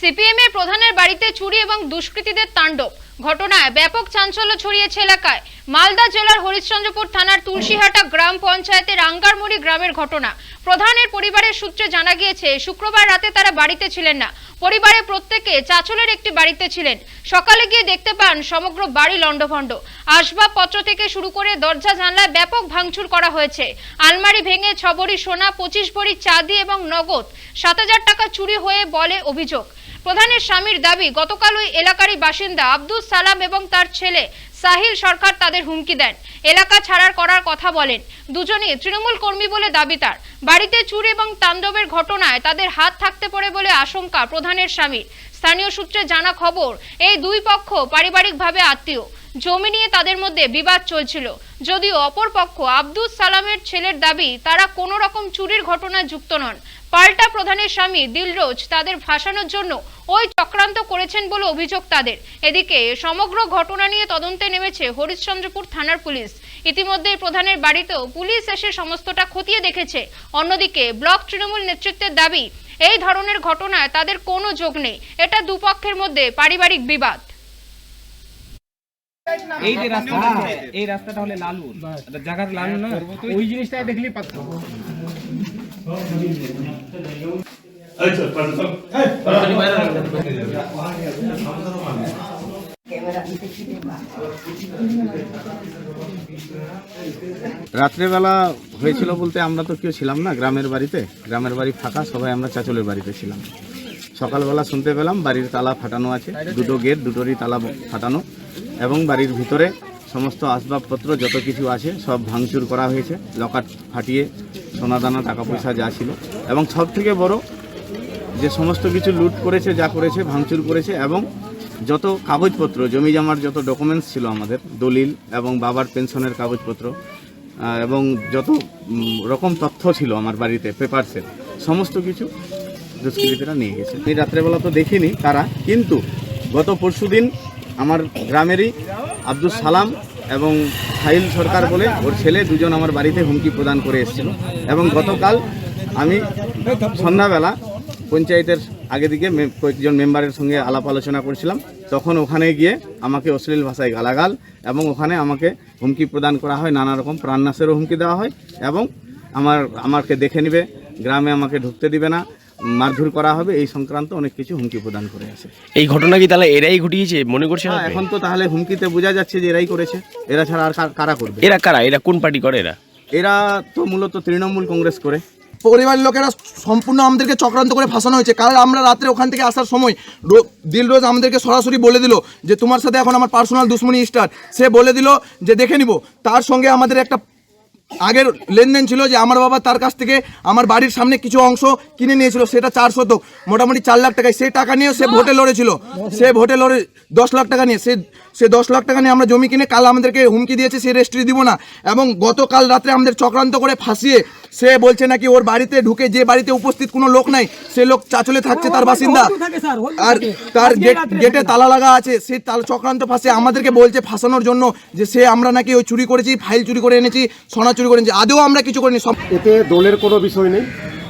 CPM এর প্রধানের বাড়িতে চুরি এবং দুষ্কৃতীদের তাণ্ডব। ঘটনায় ব্যাপক চাঞ্চল্য ছড়িয়েছে এলাকায়। মালদা জেলার হরিশ্চন্দ্রপুর থানার তুলসীহাটা গ্রাম পঞ্চায়েতের আঙ্গারমুড়ি গ্রামের ঘটনা। প্রধানের পরিবারের সূত্রে জানা গিয়েছে, শুক্রবার রাতে তারা বাড়িতে ছিলেন না। পরিবারের প্রত্যেকে চাচলের একটি বাড়িতে ছিলেন। সকালে গিয়ে দেখতে পান সমগ্র বাড়ি লণ্ডভণ্ড। আসবাবপত্র থেকে শুরু করে দরজা, জানলায় ব্যাপক ভাঙচুর করা হয়েছে। আলমারি ভেঙে ছবরি সোনা, পঁচিশ ভরি, চাঁদি এবং নগদ সাত হাজার টাকা চুরি হয়ে বলে অভিযোগ। প্রধানের স্বামীর দাবি, গতকাল ওই এলাকারই বাসিন্দা আব্দুল সালাম এবং তার ছেলে সাহিল সরকার তাদের হুমকি দেন। এলাকা ছাড়ার করার কথা বলেন। দুজনই তৃণমূল কর্মী বলে দাবি তার। বাড়িতে চুরি এবং তাণ্ডবের ঘটনায় তাদের হাত থাকতে পারে বলে আশঙ্কা প্রধানের স্বামীর। স্থানীয় সূত্রে জানা খবর, এই দুই পক্ষ পারিবারিকভাবে আত্মীয়। জমি নিয়ে তাদের মধ্যে বিবাদ চলছিল। যদিও অপর পক্ষ আব্দুল সালামের ছেলের দাবি, তারা কোনো রকম চুরির ঘটনায় যুক্ত নন। পাল্টা প্রধানের স্বামী দিলরোজ তাদের ফাঁসানোর জন্য ওই চক্রান্ত করেছেন বলে অভিযোগ তাদের। এদিকে সমগ্র ঘটনা নিয়ে তদন্তে নেমেছে হরিশ্চন্দ্রপুর থানার পুলিশ। ইতিমধ্যে প্রধানের বাড়িতেও পুলিশ এসে সমস্তটা খতিয়ে দেখেছে। অন্যদিকে ব্লক তৃণমূল নেতৃত্বের দাবি, এই ধরনের ঘটনায় তাদের কোনো যোগ নেই। এটা দুপক্ষের মধ্যে পারিবারিক বিবাদ। এই যে রাস্তাটা এই রাস্তাটা হলে লালু। জায়গার লালু না? ওই জিনিসটাই দেখলি পাচ্ছি আচ্ছা রাত্রেবেলা হয়েছিল বলতে আমরা তো কেউ ছিলাম না গ্রামের বাড়িতে। গ্রামের বাড়ি ফাঁকা সবাই আমরা চাচলের বাড়িতে ছিলাম। সকালবেলা শুনতে পেলাম বাড়ির তালা ফাটানো আছে। দুটো গেট, দুটোরই তালা ফাটানো এবং বাড়ির ভিতরে সমস্ত আসবাবপত্র যত কিছু আছে সব ভাঙচুর করা হয়েছে। লকার ফাটিয়ে সোনাদানা টাকা পয়সা যা ছিল এবং সব থেকে বড় যে সমস্ত কিছু লুট করেছে, যা করেছে, ভাঙচুর করেছে এবং যত কাগজপত্র, জমি জমার যত ডকুমেন্টস ছিল আমাদের, দলিল এবং বাবার পেনশনের কাগজপত্র এবং যত রকম তথ্য ছিল আমার বাড়িতে পেপারসের সমস্ত কিছু দুষ্কৃতীরা নিয়ে গেছে। আমি রাত্রেবেলা তো দেখিনি তারা, কিন্তু গত পরশুদিন আমার গ্রামেরই আব্দুল সালাম এবং সাহিল সরকার বলে ওর ছেলে দুজন আমার বাড়িতে হুমকি প্রদান করে এসেছিল। এবং গতকাল আমি সন্ধ্যাবেলা পঞ্চায়েতের আগে দিকে কয়েকজন মেম্বারের সঙ্গে আলাপ আলোচনা করছিলাম। তখন ওখানে গিয়ে আমাকে অশ্লীল ভাষায় গালাগাল এবং ওখানে আমাকে হুমকি প্রদান করা হয়, নানা রকম প্রাণনাশেরও হুমকি দেওয়া হয় এবং আমার আমাকে দেখে নেবে। গ্রামে আমাকে ঢুকতে দিবে না মারধর করা হবে এই সংক্রান্ত অনেক কিছু হুমকি প্রদান করে আছে। এই ঘটনা কি তাহলে এরাই ঘটিয়েছে মনে করছে হ্যাঁ, আপনি? এখন তো তাহলে হুমকিতে বোঝা যাচ্ছে যে এরাই করেছে। এরা ছাড়া আর কারা করবে? এরা কারা? এরা কোন পার্টি করে এরা? এরা তো মূলত তৃণমূল কংগ্রেস করে। পরিবারের লোকেরা সম্পূর্ণ আমাদেরকে চক্রান্ত করে ফাঁসানো হয়েছে। কারণ আমরা রাত্রে ওখান থেকে আসার সময় রো- দিলরোজ আমাদেরকে সরাসরি বলে দিল যে তোমার সাথে এখন আমার পার্সোনাল দুশ্মনী স্টার। সে বলে দিল যে দেখে নিব। তার সঙ্গে আমাদের একটা আগের লেনদেন ছিল যে আমার বাবা তার কাছ থেকে আমার বাড়ির সামনে কিছু অংশ কিনে নিয়েছিল, সেটা চার শতক, মোটামুটি চার লাখ টাকায়। সে টাকা নিয়ে সে ভোটে লড়েছিল, সে ভোটে লড়ে, দশ লাখ টাকা নিয়ে, সে সে দশ লাখ টাকা নিয়ে আমরা জমি কিনে কাল আমাদেরকে হুমকি দিয়েছে, সে রেস্ট্রি দিব না। এবং গতকাল রাত্রে আমাদের চক্রান্ত করে ফাঁসিয়ে সে বলছে নাকি ওর বাড়িতে ঢুকে যে বাড়িতে উপস্থিত কোনো লোক নাই সে লোক চাচলে থাকছে তার বাসিন্দা। আর তার গেট গেটে তালা লাগা আছে সে তাল চক্রান্ত ফাঁসে আমাদেরকে বলছে ফাঁসানোর জন্য যে সে আমরা নাকি ওই চুরি করেছি ফাইল চুরি করে এনেছি সোনা চুরি করে এনেছি আদেও আমরা কিছু করিনি সব এতে দলের কোনো বিষয় নেই।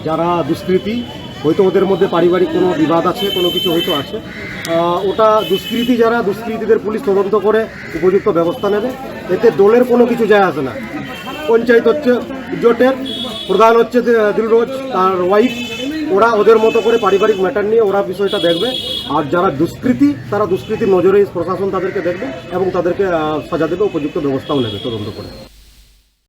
যারা দুষ্কৃতী হয়তো ওদের মধ্যে পারিবারিক কোনো বিবাদ আছে কোনো কিছু হয়তো আছে। ওটা দুষ্কৃতী যারা দুষ্কৃতীদের পুলিশ তদন্ত করে উপযুক্ত ব্যবস্থা নেবে। এতে দলের কোনো কিছু যায় আসে না। পঞ্চায়েত হচ্ছে জোটের প্রধান হচ্ছে দিলরোজ, তার ওয়াইফ ওরা ওদের মতো করে পারিবারিক ম্যাটার নিয়ে ওরা বিষয়টা দেখবে। আর যারা দুষ্কৃতি, তারা দুষ্কৃতির নজরে প্রশাসন তাদেরকে দেখবে এবং তাদেরকে সাজা দেবে, উপযুক্ত ব্যবস্থাও নেবে তদন্ত করে।